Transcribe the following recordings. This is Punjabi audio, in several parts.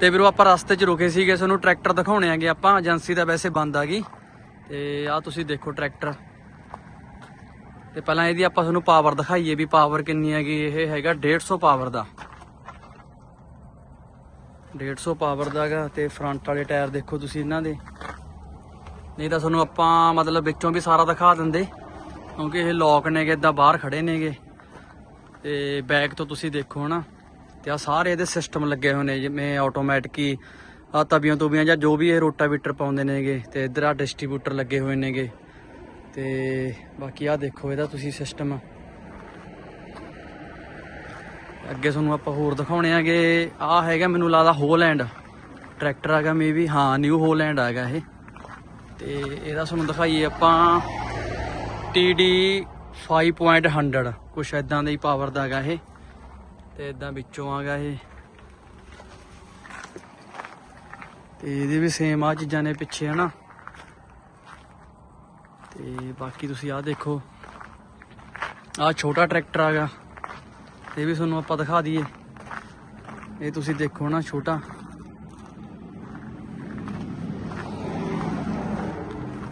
ਤੇ ਵੀਰੋ, ਆਪਾਂ ਰਸਤੇ 'ਚ ਰੁਕੇ ਸੀਗੇ ਤੁਹਾਨੂੰ ਟਰੈਕਟਰ ਦਿਖਾਉਣੇ ਆਗੇ ਆਪਾਂ ਏਜੰਸੀ ਦਾ ਵੈਸੇ ਬੰਦ ਆ ਗਈ। ਤੇ ਆ ਤੁਸੀਂ ਦੇਖੋ ਟਰੈਕਟਰ। ਤੇ ਪਹਿਲਾਂ ਇਹਦੀ ਆਪਾਂ ਤੁਹਾਨੂੰ ਪਾਵਰ ਦਿਖਾਈਏ ਵੀ ਪਾਵਰ ਕਿੰਨੀ ਹੈਗੀ। ਇਹ ਹੈਗਾ 150 ਪਾਵਰ ਦਾ। 150 ਪਾਵਰ ਦਾ ਹੈਗਾ ਤੇ ਫਰੰਟ ਵਾਲੇ ਟਾਇਰ ਦੇਖੋ ਤੁਸੀਂ ਇਹਨਾਂ ਦੇ। ਨਹੀਂ ਤਾਂ ਤੁਹਾਨੂੰ ਆਪਾਂ ਮਤਲਬ ਵਿੱਚੋਂ ਵੀ ਸਾਰਾ ਦਿਖਾ ਦਿੰਦੇ, ਕਿਉਂਕਿ ਇਹ ਲੋਕ ਨੇਗੇ, ਇਦਾਂ ਬਾਹਰ ਖੜੇ ਨੇਗੇ। ਤੇ ਬੈਕ ਤੋਂ ਤੁਸੀਂ ਦੇਖੋ ਨਾ ਤੇ ਆ ਸਾਰੇ ਇਹਦੇ ਸਿਸਟਮ ਲੱਗੇ ਹੋਏ ਨੇ ਜਿਵੇਂ ਆਟੋਮੈਟਿਕ ਹੀ ਆ ਤਵੀਆਂ ਤੁਬੀਆਂ ਜਾਂ ਜੋ ਵੀ ਇਹ ਰੋਟਾਵੀਟਰ ਪਾਉਂਦੇ ਨੇਗੇ ਤੇ ਇਧਰ ਆ ਡਿਸਟ੍ਰੀਬਿਊਟਰ ਲੱਗੇ ਹੋਏ ਨੇਗੇ। ਤੇ ਬਾਕੀ ਆ ਦੇਖੋ ਇਹਦਾ ਤੁਸੀਂ ਸਿਸਟਮ ਅੱਗੇ ਤੁਹਾਨੂੰ ਆਪਾਂ ਹੋਰ ਦਿਖਾਉਣੇ ਆਗੇ ਆ ਹੈਗਾ ਮੈਨੂੰ ਲੱਗਦਾ ਹੋਲੈਂਡ ਟਰੈਕਟਰ ਹੈਗਾ ਮੇਬੀ ਹਾਂ ਨਿਊ ਹੋਲੈਂਡ ਹੈਗਾ ਇਹ। ਤੇ ਇਹਦਾ ਤੁਹਾਨੂੰ ਦਿਖਾਈਏ ਆਪਾਂ TD 5.100 ਕੁਛ ਐਦਾਂ ਦਾ ਹੀ ਪਾਵਰ ਦਾ ਹੈਗਾ ਇਹ। ਤੇ ਇਦਾਂ ਵਿੱਚੋਂ ਆਗਾ ਇਹ। ਤੇ ਇਹਦੇ ਵੀ ਸੇਮ ਆ ਚੀਜ਼ਾਂ ਨੇ ਪਿੱਛੇ, ਹਨਾ? ਤੇ ਬਾਕੀ ਤੁਸੀਂ ਆਹ ਦੇਖੋ। ਆਹ ਛੋਟਾ ਟਰੈਕਟਰ ਆਗਾ ਇਹ ਵੀ ਤੁਹਾਨੂੰ ਆਪਾਂ ਦਿਖਾ ਦਈਏ। ਇਹ ਤੁਸੀਂ ਦੇਖੋ ਨਾ ਛੋਟਾ।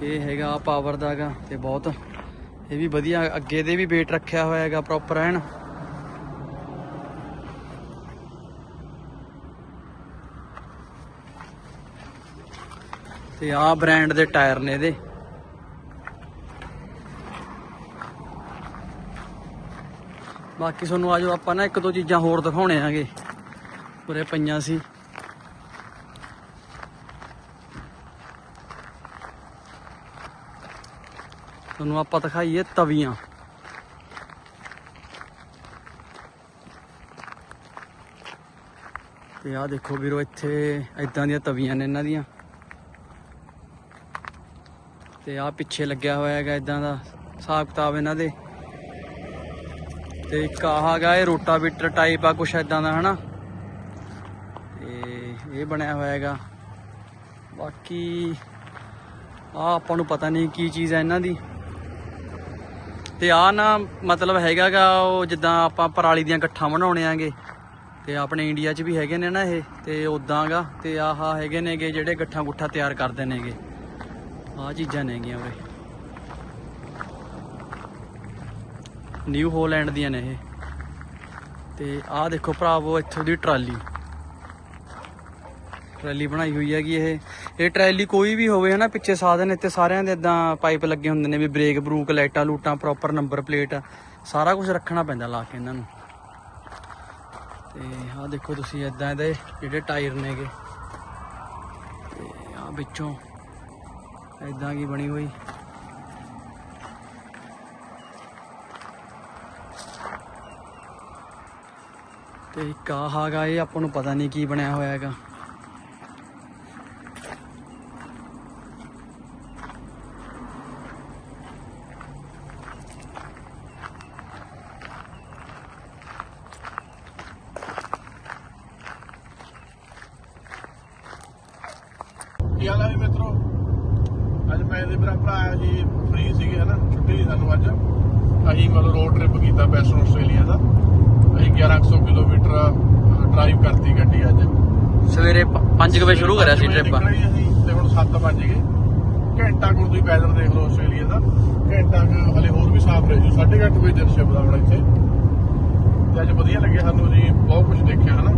ਇਹ ਹੈਗਾ ਪਾਵਰ ਦਾ ਹੈਗਾ ਤੇ ਬਹੁਤ। ਇਹ ਵੀ ਵਧੀਆ, ਅੱਗੇ ਦੇ ਵੀ weight ਰੱਖਿਆ ਹੋਇਆ ਹੈਗਾ ਪ੍ਰੋਪਰ ਐਨ ਤੇ ਆਹ ਬ੍ਰਾਂਡ ਦੇ ਟਾਇਰ ਨੇ ਇਹਦੇ। ਬਾਕੀ ਤੁਹਾਨੂੰ ਆਜੋ ਆਪਾਂ ਨਾ ਇੱਕ ਦੋ ਚੀਜ਼ਾਂ ਹੋਰ ਦਿਖਾਉਣੇ ਆਗੇ। ਪੂਰੇ ਪਈਆਂ ਸੀ। ਤੁਹਾਨੂੰ ਆਪਾਂ ਦਿਖਾਈਏ ਤਵੀਆਂ। ਤੇ ਆਹ ਦੇਖੋ ਵੀਰੋ, ਇੱਥੇ ਇਦਾਂ ਦੀਆਂ ਤਵੀਆਂ ਨੇ ਇਹਨਾਂ ਦੀਆਂ। ਤੇ ਆਹ ਪਿੱਛੇ ਲੱਗਿਆ ਹੋਇਆ ਹੈਗਾ ਇਦਾਂ ਦਾ, ਹਿਸਾਬ ਕਿਤਾਬ ਇਹਨਾਂ ਦੇ। ਤੇ ਇੱਕ ਆਹ ਹੈਗਾ ਇਹ ਰੋਟਾਵੀਟਰ ਟਾਈਪ ਆ, ਕੁਛ ਇਦਾਂ ਦਾ, ਹਨਾ? ਤੇ ਇਹ ਬਣਿਆ ਹੋਇਆ ਹੈਗਾ। ਬਾਕੀ ਆ ਆਪਾਂ ਨੂੰ ਪਤਾ ਨਹੀਂ ਕੀ ਚੀਜ਼ ਹੈ ਇਹਨਾਂ ਦੀ। ਤੇ ਆ ਨਾ ਮਤਲਬ ਹੈਗਾਗਾ ਉਹ ਜਿੱਦਾਂ ਆਪਾਂ ਪਰਾਲੀ ਦੀਆਂ ਗੱਠਾਂ ਬਣਾਉਣੇ ਆਂਗੇ। ਤੇ ਆਪਣੇ ਇੰਡੀਆ 'ਚ ਵੀ ਹੈਗੇ ਨੇ ਨਾ ਇਹ, ਤੇ ਉਦਾਂਗਾ ਤੇ ਆਹ ਹੈਗੇ ਨੇਗੇ ਜਿਹੜੇ ਗੱਠਾਂ ਗੁੱਠਾ ਤਿਆਰ ਕਰਦੇ ਨੇਗੇ। ਆ ਚੀਜ਼ਾਂ ਨੇਗੀਆਂ ਉਰੇ। ਨਿਊ ਹੋਲੈਂਡ ਦੀਆਂ ਨੇ ਇਹ। ਤੇ ਆਹ ਦੇਖੋ ਭਰਾਵੋ, ਇੱਥੋਂ ਦੀ ਟਰਾਲੀ। ਟਰਾਲੀ ਬਣਾਈ ਹੋਈ ਹੈਗੀ ਇਹ। ਇਹ ਟਰਾਲੀ ਕੋਈ ਵੀ ਹੋਵੇ, ਹਨਾ, ਪਿੱਛੇ ਸਾਧਨ ਇੱਥੇ ਸਾਰਿਆਂ ਦੇ ਇਦਾਂ ਪਾਈਪ ਲੱਗੇ ਹੁੰਦੇ ਨੇ ਵੀ ਬ੍ਰੇਕ ਬਰੂਕ, ਲਾਈਟਾਂ ਲੂਟਾਂ ਪ੍ਰੋਪਰ ਨੰਬਰ ਪਲੇਟ ਸਾਰਾ ਕੁਝ ਰੱਖਣਾ ਪੈਂਦਾ ਲਾ ਕੇ ਇਹਨਾਂ ਨੂੰ। ਤੇ ਆਹ ਦੇਖੋ ਤੁਸੀਂ ਇਦਾਂ ਇਹਦੇ ਜਿਹੜੇ ਟਾਇਰ ਨੇਗੇ। ਤੇ ਆਹ ਵਿੱਚੋਂ ਇਦਾਂ ਕੀ ਬਣੀ ਹੋਈ? ਤੇ ਇੱਕ ਹੈਗਾ ਇਹ ਆਪਾਂ ਨੂੰ ਪਤਾ ਨਹੀਂ ਕੀ ਬਣਿਆ ਹੋਇਆ ਹੈਗਾ। ਕੀ ਹਾਲ ਹੈ ਮਿੱਤਰੋ? ਅੱਜ ਮੈਂ ਤੇ ਮੇਰਾ ਭਰਾ ਜੀ ਫ੍ਰੀ ਸੀਗੇ ਹਨਾ ਛੁੱਟੀ ਸੀ ਸਾਨੂੰ ਅੱਜ। ਅਸੀਂ ਮਤਲਬ ਰੋਡ ਟ੍ਰਿਪ ਕੀਤਾ ਵੈਸਟਰਨ ਆਸਟ੍ਰੇਲੀਆ ਦਾ। ਅਸੀਂ 1100 ਕਿਲੋਮੀਟਰ ਡਰਾਈਵ ਕਰਤੀ ਗੱਡੀ ਅੱਜ। ਸਵੇਰੇ 5 ਵਜੇ ਸ਼ੁਰੂ ਕਰਿਆ ਸੀ ਟ੍ਰਿਪ ਤੇ ਹੁਣ 7 ਵਜ ਗਏ। ਘੰਟਾ ਕੁ ਤੁਸੀਂ ਵੈਦਰ ਦੇਖ ਲਓ ਆਸਟ੍ਰੇਲੀਆ ਦਾ। ਘੰਟਾ ਕੁ ਹਲੇ ਹੋਰ ਵੀ ਸਾਫ਼ ਰਹਿ ਜੂ 8:30 ਵਜੇ ਜਨਸ਼ਿਪ ਦਾ ਹੁਣ ਇੱਥੇ। ਤੇ ਅੱਜ ਵਧੀਆ ਲੱਗਿਆ ਸਾਨੂੰ ਜੀ ਬਹੁਤ ਕੁਝ ਦੇਖਿਆ ਹਨਾ।